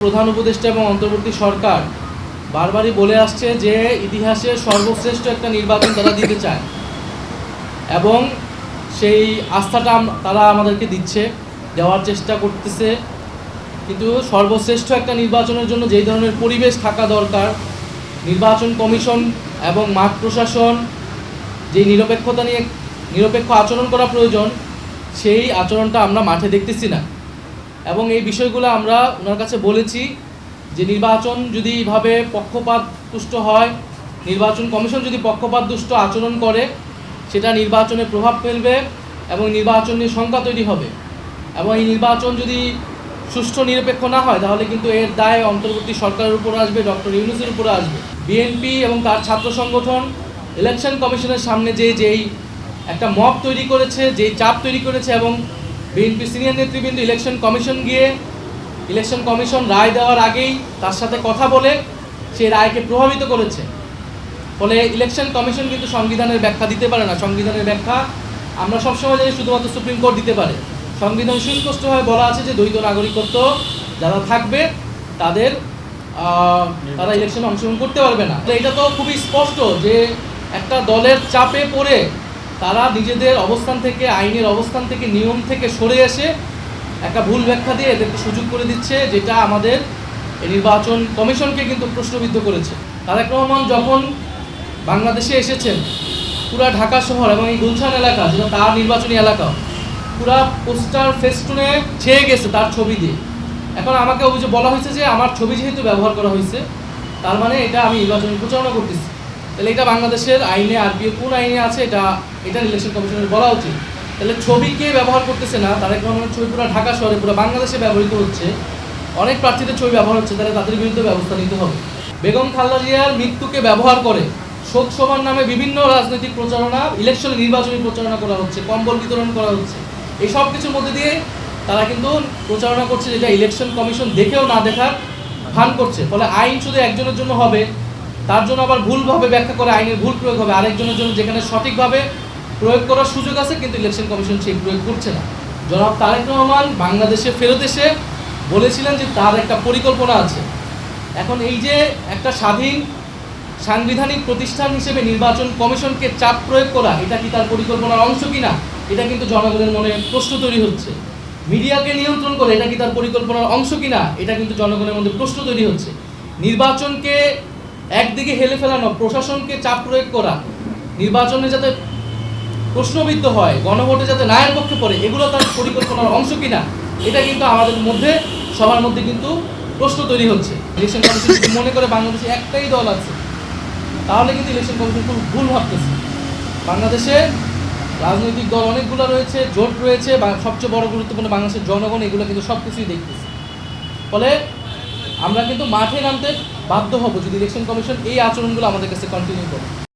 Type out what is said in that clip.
প্রধান উপদেষ্টা এবং অন্তর্বর্তী সরকার বারবারই বলে আসছে যে ইতিহাসের সর্বশ্রেষ্ঠ একটা নির্বাচন তারা দিতে চায়। এবং সেই আস্থাটা তারা আমাদেরকে দিচ্ছে, দেওয়ার চেষ্টা করতেছে। কিন্তু সর্বশ্রেষ্ঠ একটা নির্বাচনের জন্য যেই ধরনের পরিবেশ থাকা দরকার, নির্বাচন কমিশন এবং মাঠ প্রশাসন যেই নিরপেক্ষতা নিয়ে নিরপেক্ষ আচরণ করা প্রয়োজন, সেই আচরণটা আমরা মাঠে দেখতেছি না। এবং এই বিষয়গুলো আমরা ওনার কাছে বলেছি যে নির্বাচন যদি এইভাবে পক্ষপাত তুষ্ট হয়, নির্বাচন কমিশন যদি পক্ষপাত দুষ্ট আচরণ করে, সেটা নির্বাচনে প্রভাব ফেলবে এবং নির্বাচন নিয়ে শঙ্কা তৈরি হবে। এবং এই নির্বাচন যদি সুষ্ঠু নিরপেক্ষ না হয়, তাহলে কিন্তু এর দায় অন্তর্বর্তী সরকারের উপর আসবে, ডক্টর ইউনুসের উপরে আসবে। বিএনপি এবং তার ছাত্র সংগঠন, ইলেকশন কমিশনের সামনে যে যেই একটা মব তৈরি করেছে, যেই চাপ তৈরি করেছে এবং বিএনপি সিনিয়র নেতৃবৃন্দ ইলেকশন কমিশন গিয়ে ইলেকশন কমিশন রায় দেওয়ার আগেই তার সাথে কথা বলে সেই রায়কে প্রভাবিত করেছে। ফলে ইলেকশন কমিশন কিন্তু সংবিধানের ব্যাখ্যা দিতে পারে না। সংবিধানের ব্যাখ্যা আমরা সবসময় জানি শুধুমাত্র সুপ্রিম কোর্ট দিতে পারে। সংবিধান সুস্পষ্টভাবে বলা আছে যে দ্বৈত নাগরিকত্ব যারা থাকবে, তাদের তারা ইলেকশনে অংশগ্রহণ করতে পারবে না। এটা তো খুবই স্পষ্ট যে একটা দলের চাপে পড়ে তারা নিজেদের অবস্থান থেকে, আইনের অবস্থান থেকে, নিয়ম থেকে সরে এসে একটা ভুল ব্যাখ্যা দিয়ে এদেরকে সুযোগ করে দিচ্ছে, যেটা আমাদের নির্বাচন কমিশনকে কিন্তু প্রশ্নবিদ্ধ করেছে। তারেক রহমান যখন বাংলাদেশে এসেছেন, পুরা ঢাকা শহর এবং এই গুলশান এলাকা, যেটা তার নির্বাচনী এলাকা, পুরা পোস্টার ফেস্টুনে ছেয়ে গেছে তার ছবি দিয়ে। এখন আমাকে অভিযোগ বলা হয়েছে যে, আমার ছবি যেহেতু ব্যবহার করা হয়েছে, তার মানে এটা আমি নির্বাচনী প্রচারণা করতেছি। তাহলে এটা বাংলাদেশের আইনে আরবিও কোন আইনে আছে এটা এটা ইলেকশন কমিশনের বলা উচিত। তাহলে ছবি কে ব্যবহার করতেছে না তারেক রহমানের ছবি পুরো ঢাকা শহরে, পুরো বাংলাদেশে ব্যবহৃত হচ্ছে। অনেক প্রার্থীদের ছবি ব্যবহার হচ্ছে, তাহলে তাদের বিরুদ্ধে ব্যবস্থা নিতে হবে। বেগম খালদা জিয়ার মৃত্যুকে ব্যবহার করে শোক সভার নামে বিভিন্ন রাজনৈতিক প্রচারণা ইলেকশন নির্বাচনী প্রচারণা করা হচ্ছে, কম্বল বিতরণ করা হচ্ছে। এই সব কিছুর মধ্যে দিয়ে তারা কিন্তু প্রচারণা করছে যেটা ইলেকশন কমিশন দেখেও না দেখার ভান করছে। ফলে আইন শুধু একজনের জন্য হবে তার জন্য আবার ভুলভাবে ব্যাখ্যা করে আইনের ভুল প্রয়োগ হবে। আরেকজনের জন্য যেখানে সঠিকভাবে প্রয়োগ করার সুযোগ আছে, কিন্তু ইলেকশন কমিশন সেই প্রয়োগ করছে না। জনাব তারেক রহমান বাংলাদেশে ফেরত এসে বলেছিলেন যে তার একটা পরিকল্পনা আছে। এখন এই যে একটা স্বাধীন সাংবিধানিক প্রতিষ্ঠান হিসেবে নির্বাচন কমিশনকে চাপ প্রয়োগ করা, এটা কি তার পরিকল্পনার অংশ কিনা, এটা কিন্তু জনগণের মনে প্রশ্ন তৈরি হচ্ছে। মিডিয়াকে নিয়ন্ত্রণ করে এটা কি তার পরিকল্পনার অংশ কিনা, এটা কিন্তু জনগণের মধ্যে প্রশ্ন তৈরি হচ্ছে। নির্বাচনকে একদিকে হেলে ফেলানো, প্রশাসনকে চাপ প্রয়োগ করা, নির্বাচনে যাতে প্রশ্নবিদ্ধ হয়, গণভোটে যাতে নায়ের পক্ষে পড়ে, এগুলো তার পরিকল্পনার অংশ কিনা, এটা কিন্তু আমাদের মধ্যে, সবার মধ্যে কিন্তু প্রশ্ন তৈরি হচ্ছে। ইলেকশন কমিশন মনে করে বাংলাদেশে একটাই দল আছে, তাহলে কিন্তু ইলেকশন কমিশন খুব ভুল ভাবতেছে। বাংলাদেশে রাজনৈতিক দল অনেকগুলো রয়েছে, জোট রয়েছে সবচেয়ে বড় গুরুত্বপূর্ণ বাংলাদেশের জনগণ, এগুলো কিন্তু সব কিছুই দেখতেছে। ফলে আমরা কিন্তু মাঠে নামতে বাধ্য হব যদি ইলেকশন কমিশন এই আচরণগুলো আমাদের কাছে কন্টিনিউ করে।